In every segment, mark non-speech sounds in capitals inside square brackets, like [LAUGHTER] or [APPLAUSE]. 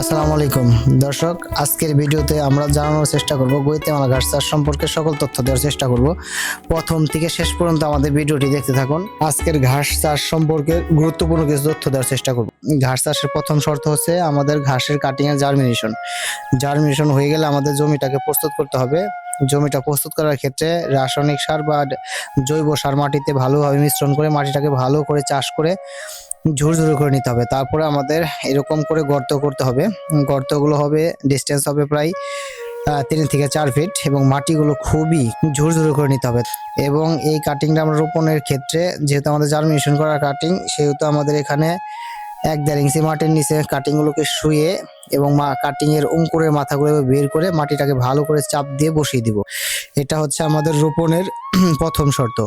আসসালামু আলাইকুম। দর্শক, আজকের ভিডিওতে আমরা জানানোর চেষ্টা করব গৈতেমালা ঘাস চাষ সম্পর্কে সকল তথ্য দেওয়ার চেষ্টা করব। প্রথম থেকে শেষ পর্যন্ত আমাদের ভিডিওটি দেখতে থাকুন। আজকের ঘাস চাষ সম্পর্কে গুরুত্বপূর্ণ কিছু তথ্য দেওয়ার চেষ্টা করব। ঘাস চাষের প্রথম শর্ত হচ্ছে আমাদের ঘাসের কাটিং এর জার্মিনেশন জার্মিনেশন হয়ে গেলে আমাদের জমিটাকে প্রস্তুত করতে হবে। জমিটা প্রস্তুত করার ক্ষেত্রে রাসায়নিক সার বা জৈব সার মাটিতে ভালোভাবে মিশ্রণ করে মাটিটাকে ভালো করে চাষ করে ঝুরঝুরে করে নিতে হবে। তারপরে আমাদের এরকম করে গর্ত করতে হবে। গর্তগুলো হবে ডিস্টেন্স হবে প্রায় তিন থেকে চার ফিট এবং মাটিগুলো খুবই ঝুরঝুরে করে নিতে হবে। এবং এই কাটিংটা আমরা রোপণের ক্ষেত্রে, যেহেতু আমাদের জার্মিনেশন করা কাটিং সেহেতু আমাদের এখানে এক দেড় ইঞ্চি মাটির নিচে কাটিংগুলোকে শুয়ে এবং মা কাটিং এর অঙ্কুরের মাথাগুলো বের করে মাটিটাকে ভালো করে চাপ দিয়ে বসিয়ে দিব। এটা হচ্ছে আমাদের রোপণের [CLEARS THROAT] প্রথম শর্ত।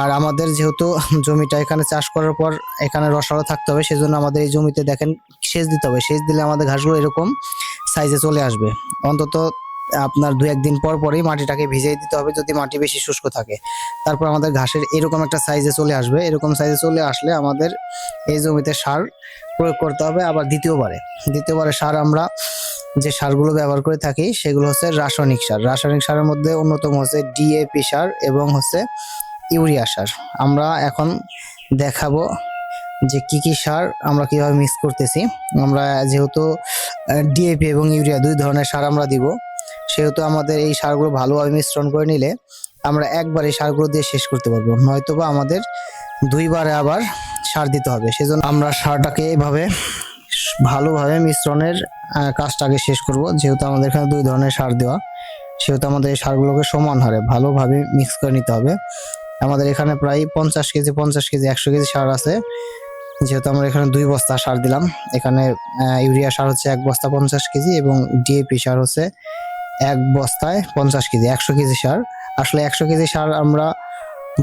আর আমাদের যেহেতু জমিটা এখানে চাষ করার পর এখানে রসালো থাকতে হবে, সেজন্য আমাদের এই জমিতে দেখেন সেচ দিতে হবে। সেচ দিলে আমাদের ঘাসগুলো এরকম সাইজে চলে আসবে। অন্তত আপনার দু একদিন পর পরেই মাটিটাকে ভিজিয়ে দিতে হবে যদি মাটি বেশি শুষ্ক থাকে। তারপর আমাদের ঘাসের এরকম একটা সাইজে চলে আসবে। এরকম সাইজে চলে আসলে আমাদের এই জমিতে সার প্রয়োগ করতে হবে আবার দ্বিতীয়বারে। দ্বিতীয়বারে সার আমরা যে সারগুলো ব্যবহার করে থাকি, সেগুলো হচ্ছে রাসায়নিক সার। রাসায়নিক সারের মধ্যে অন্যতম হচ্ছে ডিএপি সার এবং হচ্ছে ইউরিয়া সার। আমরা এখন দেখাবো যে কি কি সার আমরা কীভাবে মিক্স করতেছি। আমরা যেহেতু ডিএপি এবং ইউরিয়া দুই ধরনের সার আমরা দিব। সেহেতু আমাদের এই সারগুলো ভালোভাবে মিশ্রণ করে নিলে আমরা একবার এই সারগুলো দিয়ে শেষ করতে পারব। নয়তোবা আমাদের দুইবারে আবার সার দিতে হবে। সেজন্য আমরা সারটাকে এভাবে ভালোভাবে মিশ্রণের কাজটাকে শেষ করব। যেহেতু আমাদের এখানে দুই ধরনের সার দেওয়া, সেহেতু আমাদের এই সারগুলোকে সমান হারে ভালোভাবে মিক্স করে নিতে হবে। আমাদের এখানে প্রায় পঞ্চাশ কেজি পঞ্চাশ কেজি, একশো কেজি সার আছে। যেহেতু আমরা এখানে দুই বস্তা সার দিলাম, এখানে ইউরিয়া সার হচ্ছে এক বস্তা পঞ্চাশ কেজি এবং ডিএপি সার হচ্ছে এক বস্তায় পঞ্চাশ কেজি, একশো কেজি সার। আসলে একশো কেজি সার আমরা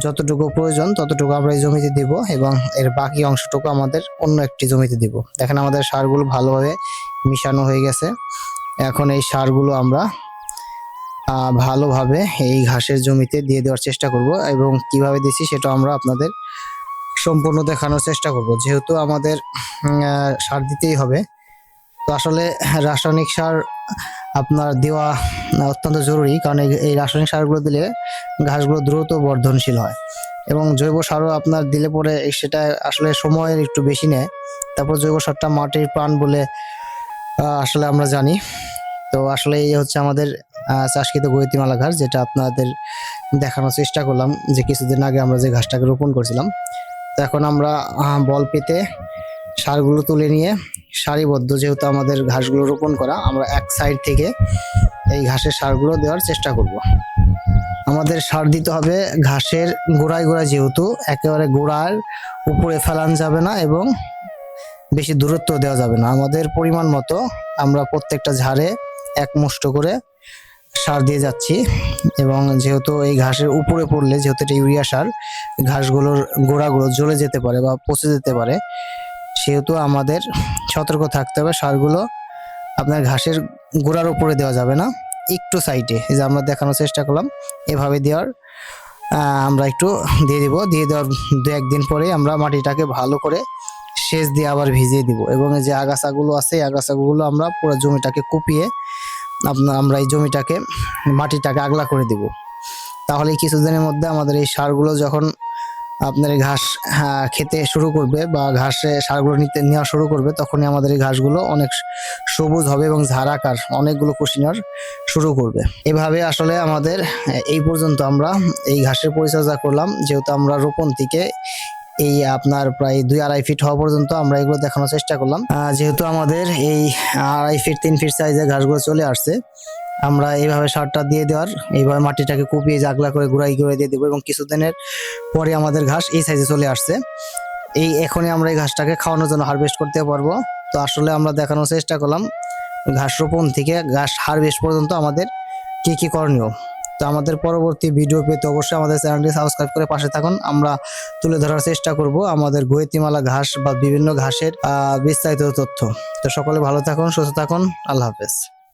যতটুকু প্রয়োজন ততটুকু আমরা এই জমিতে দিব এবং এর বাকি অংশটুকু আমাদের অন্য একটি জমিতে দিব। দেখেন আমাদের সারগুলো ভালোভাবে মিশানো হয়ে গেছে। এখন এই সারগুলো আমরা ভালোভাবে এই ঘাসের জমিতে দিয়ে দেওয়ার চেষ্টা করব এবং কীভাবে দিচ্ছি সেটা আমরা আপনাদের সম্পূর্ণ দেখানোর চেষ্টা করব। যেহেতু আমাদের সার দিতেই হবে। তো আসলে রাসায়নিক সার আপনার দেওয়া অত্যন্ত জরুরি কারণ এই- রাসায়নিক সারগুলো দিলে ঘাসগুলো দ্রুত বর্ধনশীল হয় এবং জৈব সারও আপনার দিলে পরে সেটা আসলে সময়ের একটু বেশি নেয়। তারপর জৈব সারটা মাটির প্রাণ বলে আসলে আমরা জানি। তো আসলে এই হচ্ছে আমাদের চাষকৃত গৈতিমালা ঘাস যেটা আপনাদের দেখানোর চেষ্টা করলাম যে কিছুদিন আগে আমরা যে ঘাসটাকে রোপণ করছিলাম। তো এখন আমরা বল পেতে সারগুলো তুলে নিয়ে সারিবদ্ধ যেহেতু আমাদের ঘাসগুলো রোপণ করা, আমরা এক সাইড থেকে এই ঘাসের সারগুলো দেওয়ার চেষ্টা করব। আমাদের সার দিতে হবে ঘাসের গোড়ায় গোড়ায় যেহেতু, একেবারে গোড়ার উপরে ফেলান যাবে না এবং বেশি দূরত্ব দেওয়া যাবে না। আমাদের পরিমাণ মতো আমরা প্রত্যেকটা ঝাড়ে এক মুষ্ট করে সার দিয়ে যাচ্ছি এবং যেহেতু এই ঘাসের উপরে পড়লে, যেহেতু এটা ইউরিয়া সার, ঘাসগুলোর গোড়াগুলো জ্বলে যেতে পারে বা পচে যেতে পারে, সেহেতু আমাদের সতর্ক থাকতে হবে। সারগুলো আপনার ঘাসের গোড়ার উপরে দেওয়া যাবে না, একটু সাইডে। যে আমরা দেখানোর চেষ্টা করলাম, এভাবে দেওয়ার আমরা একটু দিয়ে দিব। দিয়ে দেওয়ার দু একদিন পরে আমরা মাটিটাকে ভালো করে সেচ দিয়ে আবার ভিজিয়ে দিব। এবং যে আগাছাগুলো আছে, এই আগাছাগুলো আমরা পুরো জমিটাকে কুপিয়ে আপনার আমরা এই জমিটাকে মাটিটাকে আগলা করে দিব। তাহলে কিছুদিনের মধ্যে আমাদের এই সারগুলো যখন আপনার ঘাস আহ, খেতে শুরু করবে বা ঘাসে সারগুলো নিতে নেওয়া শুরু করবে তখনই আমাদের এই ঘাসগুলো অনেক সবুজ হবে এবং ঝাড়াকার অনেকগুলো কুশি নেওয়ার শুরু করবে। এভাবে আসলে আমাদের এই পর্যন্ত আমরা এই ঘাসের পরিচর্যা করলাম। যেহেতু আমরা রোপণ থেকে এই আপনার প্রায় দুই আড়াই ফিট হওয়া পর্যন্ত আমরা এগুলো দেখানোর চেষ্টা করলাম। যেহেতু আমাদের এই আড়াই ফিট তিন ফিট সাইজের ঘাসগুলো চলে আসছে, আমরা এইভাবে সারটা দিয়ে দেওয়ার, এইভাবে মাটিটাকে কুপিয়ে জাগলা করে, গুড়াই করে দিয়ে দেবো এবং কিছুদিনের পরে আমাদের ঘাস এই সাইজে চলে আসছে। এই এখনই আমরা এই ঘাসটাকে খাওয়ানোর জন্য হারভেস্ট করতে পারব। তো আসলে আমরা দেখানোর চেষ্টা করলাম, ঘাস রোপণ থেকে ঘাস হারভেস্ট পর্যন্ত আমাদের কি কি করণীয়? তো আমাদের পরবর্তী ভিডিও পেতে অবশ্যই আমাদের চ্যানেলটি সাবস্ক্রাইব করে পাশে থাকুন। আমরা তুলে ধরার চেষ্টা করব আমাদের গোয়েতিমালা ঘাস বা বিভিন্ন ঘাসের বিস্তারিত তথ্য। তো সকলে ভালো থাকুন, সুস্থ থাকুন। আল্লাহ হাফেজ।